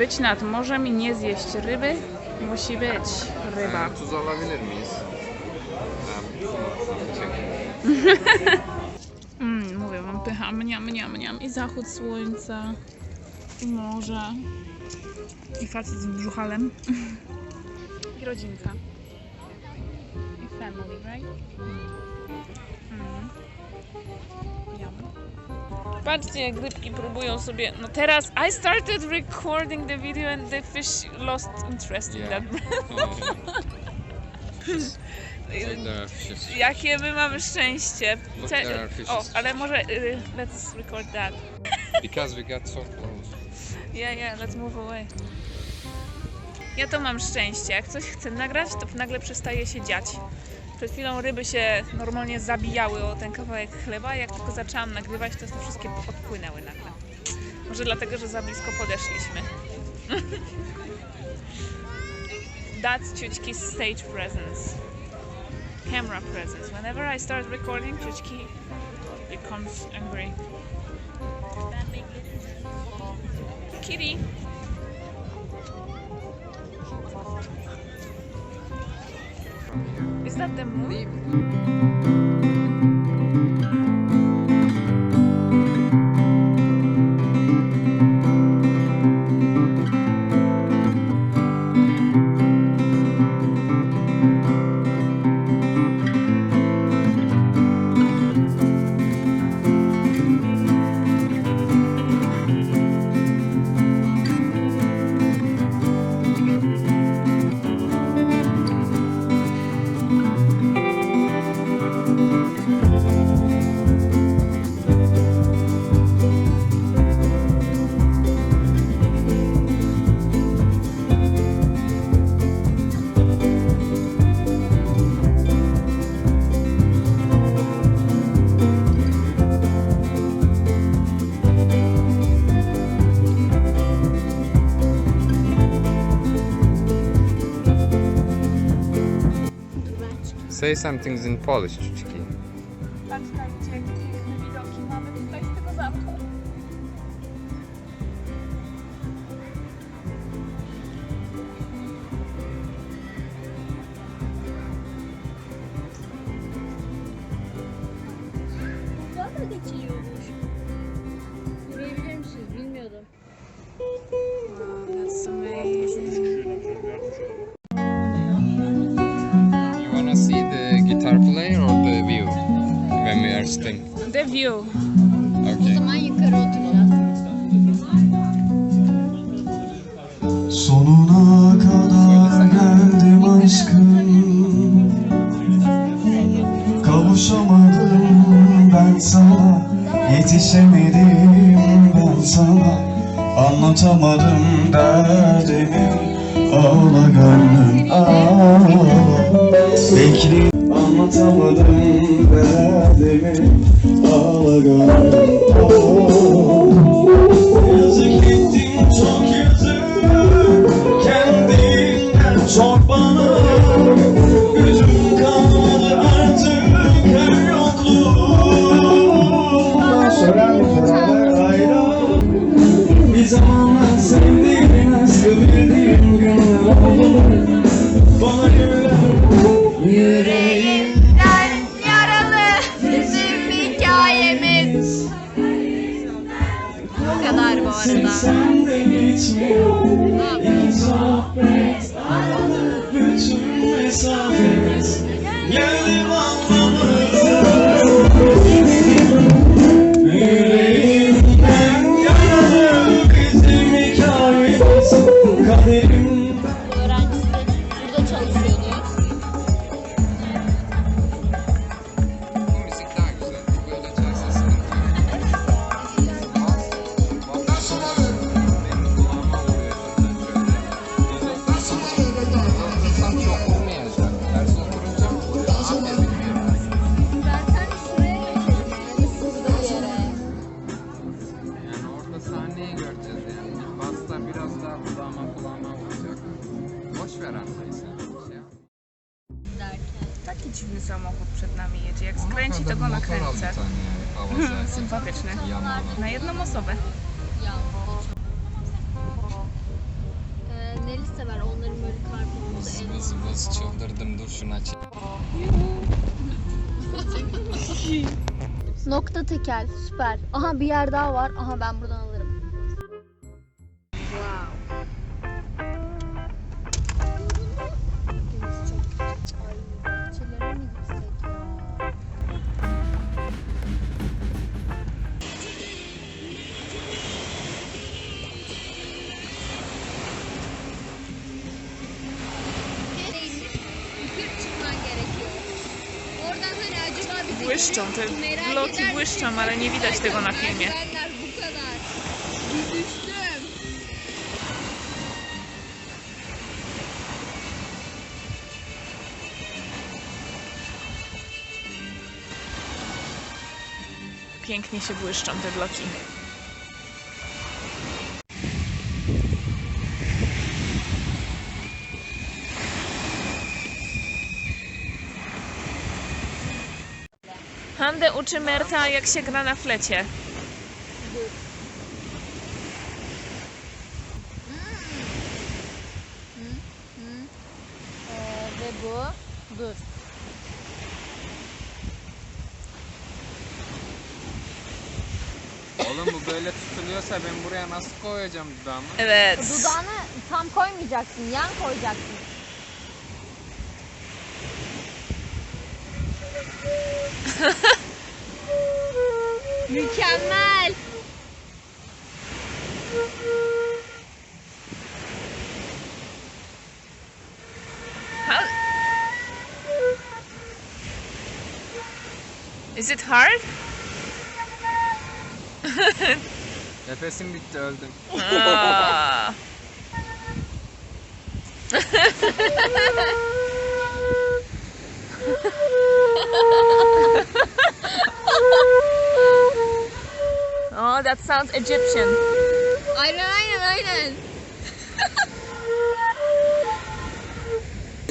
być nad morzem i nie zjeść ryby, musi być ryba. Alabilir miyiz? Em, Teşekkür Mm, mówię wam, pycha, mniam, mniam, mniam. I zachód słońca, i morze, i facet z brzuchalem. I rodzinka. I family, right? Mm. Patrzcie, jak rybki próbują sobie. No teraz I started recording the video and the fish lost interest in that. Jakie my mamy szczęście. Look, Ce- there are fishes. o, ale może y, let's record that. Because we got so close. Yeah, yeah, let's move away. Ja to mam szczęście. Jak coś chcę nagrać, to nagle przestaje się dziać. Przed chwilą ryby się normalnie zabijały o ten kawałek chleba. Jak tylko zaczęłam nagrywać, to te wszystkie odpłynęły nagle. Może dlatego, że za blisko podeszliśmy. That's Chuchki's stage presence. Camera presence. Whenever I start recording, Chuchki becomes angry. Kitty. Is that Say some things in Polish, Chuchiki. Sitting? The view. O Okay. zaman yukarı oturacağız. Sonuna kadar geldim aşkım Kavuşamadım ben sana Yetişemedim ben sana Anlatamadım derdimi Ağla gönlüm ağla Bekle Anlatamadım Sen de bitmiyor Skręci, to go. Kawasaki. Sympatyczny. Yamaha. Na jedną osobę. Ya. Onların böyle karpuzlu Vız vız çıldırdım dur şunu aç. Nokta tekel. Süper. Aha bir yer daha var. Aha ben buradan alırım. Błyszczą, te bloki błyszczą, ale nie widać tego na filmie. Pięknie się błyszczą te bloki. Hande uczy Merta, jak się gra na flecie. Ve bu. Dur. Oğlum bu böyle tutuluyorsa ben buraya nasıl koyacağım dudağımı? Evet. Dudağını tam koymayacaksın. Yan koyacaksın. Mükemmel. How... Is it hard? Nefesim bitti öldüm. Aa. sounds Egyptian. Aynen aynen aynen.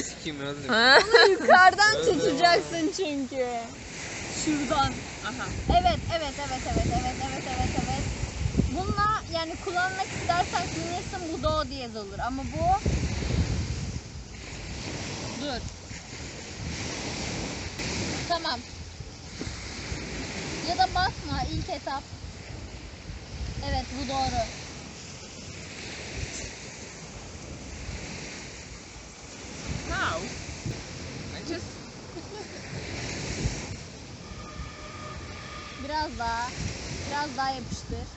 Sikim öldüm. Yukarıdan tutacaksın çünkü. Şuradan. Aha. Evet, evet, evet, evet, evet, evet, evet, evet. Bununla yani kullanmak istersen kullanırsın bu do diyez olur ama bu Dur. Tamam. Ya da basma ilk etap. Evet bu doğru. How? I just Biraz daha. Biraz daha yapıştır.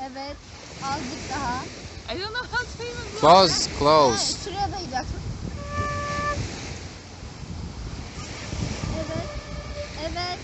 Evet. Azıcık daha. I don't know how to even close close. şuraya dayayacaksın. Evet. Evet. Evet,